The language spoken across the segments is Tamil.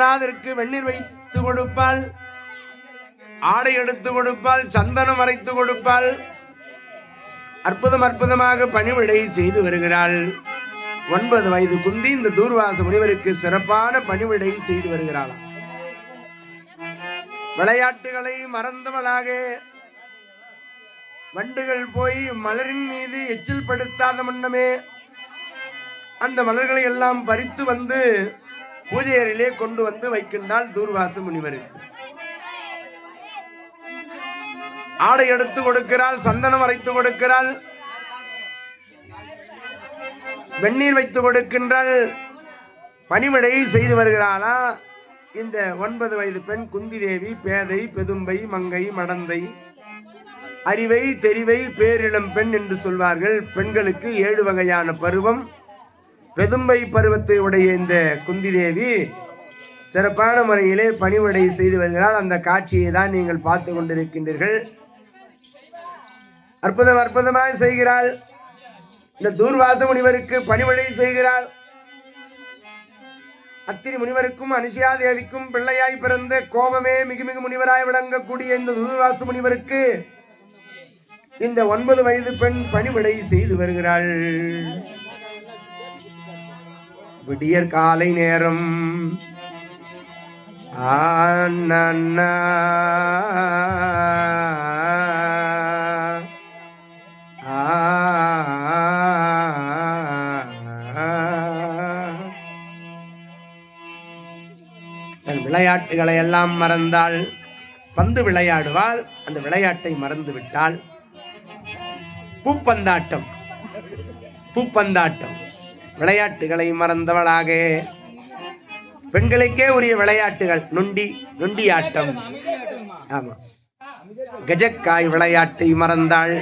குருநாதருக்கு வெந்நீர் வைத்து கொடுப்பாள். ஆடை எடுத்து கொடுப்பாள். சந்தனம் அரைத்து கொடுப்பாள். அற்புதம் அற்புதமாக பணிவிடை செய்து வருகிறாள். ஒன்பது வயது குந்தி இந்த தூர்வாச முனிவருக்கு சிறப்பான பணிவிடை செய்து வருகிறாளாம் விளையாட்டுகளை மறந்தவளாக. வண்டுகள் போய் மலரின் மீது எச்சில் படுத்தாத முன்னமே அந்த மலர்களை எல்லாம் பறித்து வந்து பூஜை அறையிலே கொண்டு வந்து வைக்கின்றாள் தூர்வாச முனிவருக்கு ஆடை எடுத்து கொடுக்கிறாள் சந்தனம் அரைத்து கொடுக்கிறாள். வெந்நீர் வைத்து கொடுக்கின்றாள். பணிமடை செய்து வருகிறாளா? இந்த ஒன்பது வயது பெண் குந்தி தேவி பேதை பெதும்பை மங்கை மடந்தை. அறிவை தெரிவை பேரிளம் பெண் என்று சொல்வார்கள். பெண்களுக்கு ஏழு வகையான பருவம். பெதும்பை பருவத்தை உடைய இந்த குந்தி தேவி சிறப்பான முறையிலே பணிவுடை செய்து வருகிறார் அந்த காட்சியை தான் நீங்கள் பார்த்து கொண்டிருக்கின்றீர்கள். அற்புதம் அற்புதமாக செய்கிறாள். இந்த தூர்வாச முனிவருக்கு பணிவடை செய்கிறாள். அத்திரி முனிவருக்கும் அனுஷியா தேவிக்கும் பிள்ளையாய் பிறந்த கோபமே மிகு மிகு முனிவராய் விளங்கக்கூடிய இந்த தூர்வாச முனிவருக்கு இந்த ஒன்பது வயது பெண் பணிவிடை செய்து வருகிறாள். விடியற் காலை நேரம் ஆனன்னா. ஆ. தன் விளையாட்டுகளை எல்லாம் மறந்தாள் பந்து விளையாடுவாள் அந்த விளையாட்டை மறந்து விட்டாள் பூப்பந்தாட்டம் பூப்பந்தாட்டம் விளையாட்டுகளை மறந்தவளாக. பெண்களுக்கே உரிய விளையாட்டுகள் நொண்டி நொண்டி ஆட்டம் ஆமா. கஜக்காய் விளையாட்டை மறந்தாள்.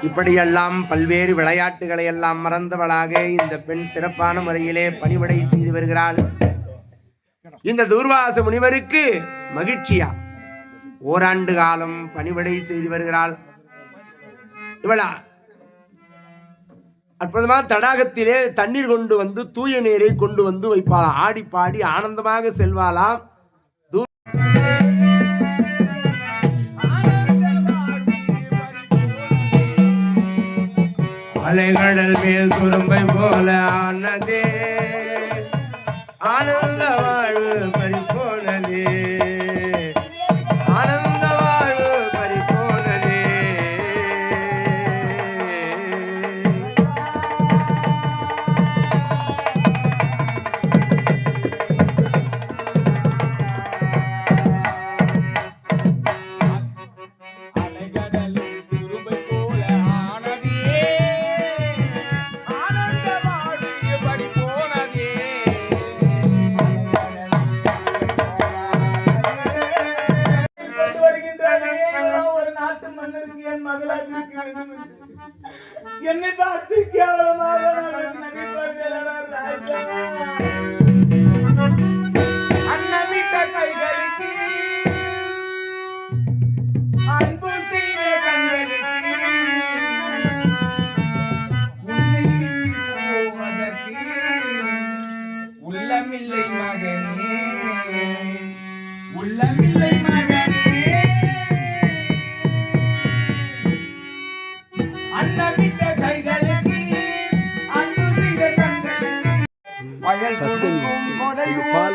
இப்படியெல்லாம் பல்வேறு விளையாட்டுகளை எல்லாம் மறந்தவளாக இந்த பெண் சிறப்பான முறையிலே பணிவிடை செய்து வருகிறாள். இந்த தூர்வாச முனிவருக்கு மகிழ்ச்சியா? ஓராண்டு காலம் பணிவிடை செய்து வருகிறாள். இவளா? அற்புதமா தடாகத்திலே தண்ணீர் கொண்டு வந்து தூய நீரை கொண்டு வந்து வைப்பாளாம் ஆடி பாடி ஆனந்தமாக செல்வாளாம் அலைகடல் மேல் துரும்பை போல ஆனதே ஆனந்தவா Pastelinho. Pastelinho.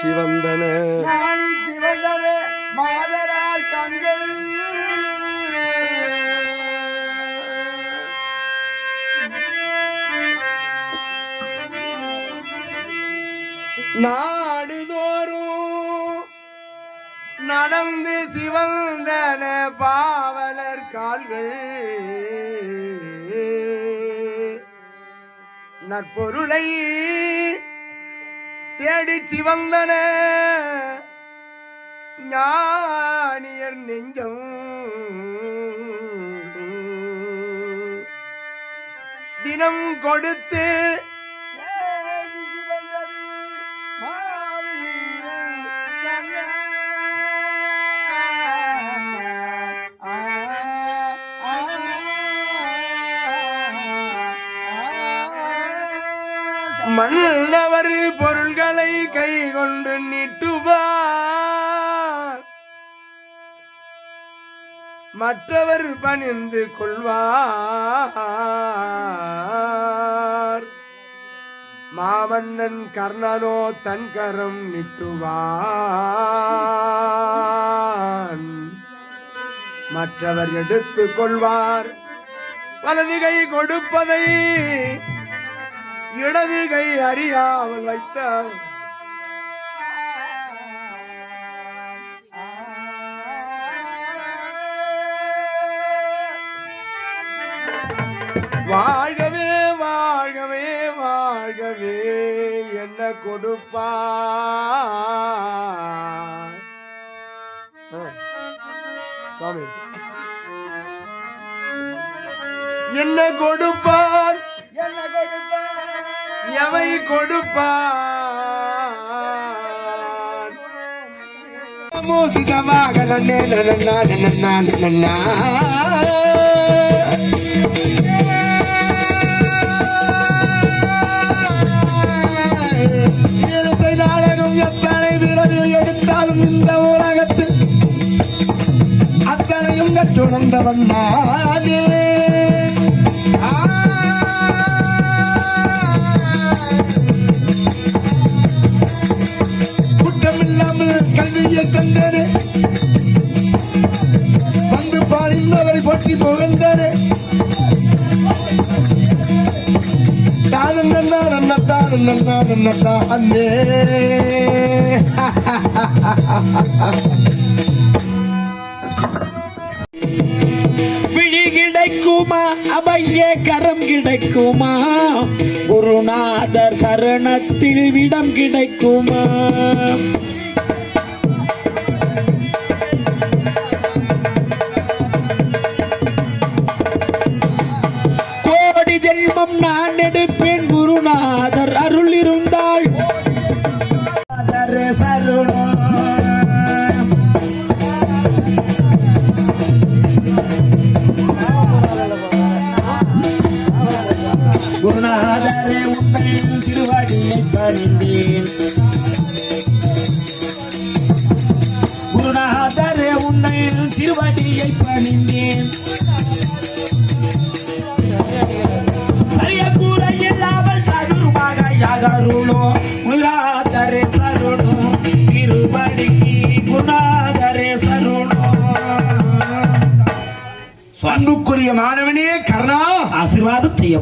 சிவந்தனே மாதரால் தங்கள் நாடுதோறும் நடந்து சிவந்தன பாவலர் கால்கள். நற்பொருளை தேடி சிவந்தன ஞானியர் நெஞ்சம். தினம் கொடுத்து தேடி மற்றவர் பணிந்து கொள்வார். மாமன்னன் கர்ணனோ தன் நிட்டுவான். மற்றவர் எடுத்து கொள்வார். வலதிகை கொடுப்பதை இடதுகை அறியாமல் வைத்தார் வாழ்கவே வாழ்கவே வாழ்கவே என்ன கொடுப்பா? சாமி. என்ன கொடுப்பான் என்ன கொடுப்பான் எவை கொடுப்பான் மோசிதமாக நன்னே நன்னா நன்னா நன்னா கற்றுணர்ந்தவன் நானே ஆ. குற்றமில்லாமல் கல்வியை தந்தது வந்து பாடிந்தவரை போற்றி புகழ்ந்தது கிடைக்குமா அவைய கரம் கிடைக்குமா குருநாதர் சரணத்தில் விடம் கிடைக்குமா உன்னை திருவடியை பணிந்தேன். சரிய கூற இல்லாமல் சதுருமாக யாகருளோ குருநாதரே சருணோ திருவடிக்கு குருநாதரே சருணோ. அன்புக்குரிய மாணவனே கர்ணா. ஆசீர்வாதம் செய்ய